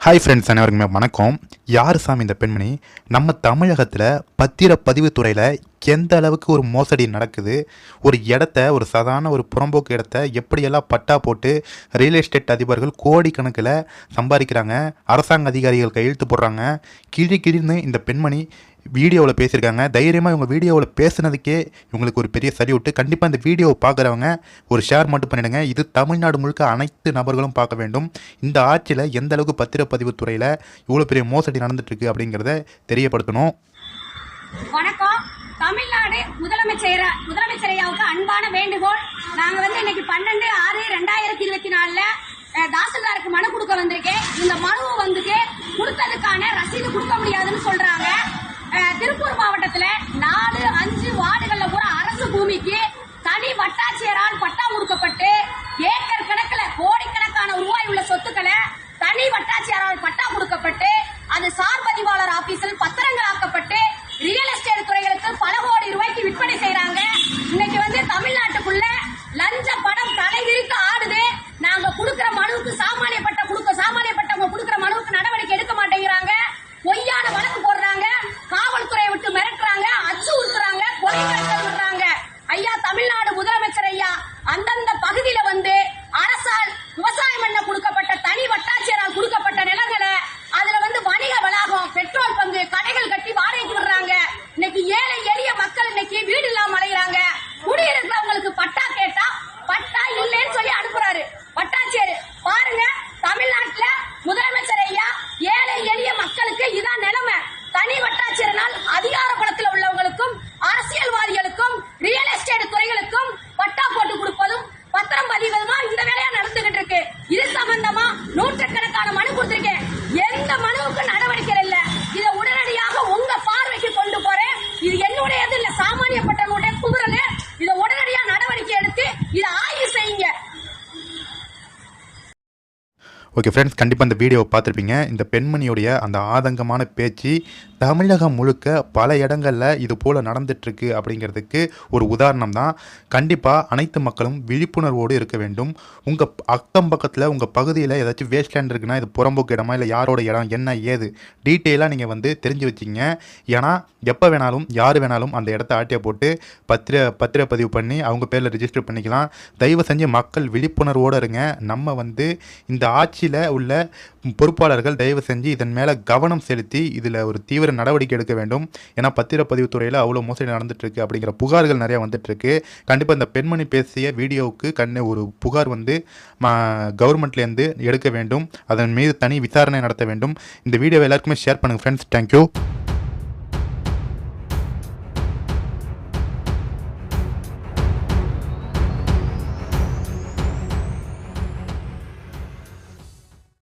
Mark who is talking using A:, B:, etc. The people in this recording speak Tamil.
A: ஹாய் ஃப்ரெண்ட்ஸ் அனைவருக்குமே வணக்கம். யார் சாமி இந்த பெண்மணி? நம்ம தமிழகத்தில் பத்திரப்பதிவு துறையில் எந்த அளவுக்கு ஒரு மோசடி நடக்குது? ஒரு இடத்த ஒரு சாதாரண ஒரு புறம்போக்கு இடத்த எப்படியெல்லாம் பட்டா போட்டு ரியல் எஸ்டேட் அதிபர்கள் கோடிக்கணக்கில் சம்பாதிக்கிறாங்க அரசாங்க அதிகாரிகள் கையெழுத்து போடுறாங்க கிழி கிழின்னு இந்த பெண்மணி வீடியோவில் பேசியிருக்காங்க. தைரியமாக இவங்க வீடியோவில் பேசுனதுக்கே இவங்களுக்கு ஒரு பெரிய சரிவிட்டு. கண்டிப்பாக இந்த வீடியோவை பார்க்குறவங்க ஒரு ஷேர் மட்டும் பண்ணிடுங்க. இது தமிழ்நாடு முழுக்க அனைத்து நபர்களும் பார்க்க வேண்டும். இந்த ஆட்சியில் எந்த அளவுக்கு பத்திரப்பதிவு துறையில் இவ்வளோ பெரிய மோசடி நடந்துட்டுருக்கு அப்படிங்கிறத தெரியப்படுத்தணும்.
B: வணக்கம். தமிழ்நாடு முதலமைச்சர் முதலமைச்சர் ஐயாவுக்கு அன்பான வேண்டுகோள். நாங்க வந்து இன்னைக்கு பன்னெண்டு ஆறு ரெண்டாயிரத்தி இருபத்தி நாலுல தாசில்தாருக்கு மனு கொடுக்க வந்திருக்கேன். இந்த மனுவை வந்துட்டு கொடுத்ததுக்கான ரசீது கொடுக்க முடியாதுன்னு சொல்றாங்க. வட்டாட்சியரால் பட்டா கொடுக்கப்பட்டு ஏக்கர் கணக்கில் கோடிக்கணக்கான ரூபாய் உள்ள சொத்துக்களை தனி வட்டாட்சியரால் பட்டா கொடுக்கப்பட்டு
A: ஓகே ஃப்ரெண்ட்ஸ் கண்டிப்பாக இந்த வீடியோவை பார்த்துருப்பீங்க. இந்த பெண்மணியுடைய அந்த ஆதங்கமான பேச்சு தமிழகம் முழுக்க பல இடங்களில் இது போல் நடந்துட்டுருக்கு அப்படிங்கிறதுக்கு ஒரு உதாரணம் தான். கண்டிப்பாக அனைத்து மக்களும் விழிப்புணர்வோடு இருக்க வேண்டும். உங்கள் அக்கம் பக்கத்தில் உங்கள் பகுதியில் ஏதாச்சும் வேஸ்ட் லேண்ட் இருக்குன்னா இது புறம்போக்கு இடமா இல்லை யாரோட இடம் என்ன ஏது டீட்டெயிலாக நீங்கள் வந்து தெரிஞ்சு வச்சிங்க. ஏன்னா எப்போ வேணாலும் யார் வேணாலும் அந்த இடத்த ஆட்டியை போட்டு பத்திர பத்திர பதிவு பண்ணி அவங்க பேரில் ரிஜிஸ்டர் பண்ணிக்கலாம். தயவு செஞ்சு மக்கள் விழிப்புணர்வோடு இருங்க. நம்ம வந்து இந்த ஆட்சி கட்சியில் உள்ள பொறுப்பாளர்கள் தயவு செஞ்சு இதன் மேலே கவனம் செலுத்தி இதில் ஒரு தீவிர நடவடிக்கை எடுக்க வேண்டும். ஏன்னா பத்திரப்பதிவு துறையில் அவ்வளோ மோசடி நடந்துட்டுருக்கு அப்படிங்கிற புகார்கள் நிறையா வந்துட்டுருக்கு. கண்டிப்பாக இந்த பெண்மணி பேசிய வீடியோவுக்கு கண்ணு ஒரு புகார் வந்து கவர்மெண்ட்லேருந்து எடுக்க வேண்டும். அதன் மீது தனி விசாரணை நடத்த வேண்டும். இந்த வீடியோவை எல்லாருக்குமே ஷேர் பண்ணுங்கள் ஃப்ரெண்ட்ஸ் தேங்க்யூ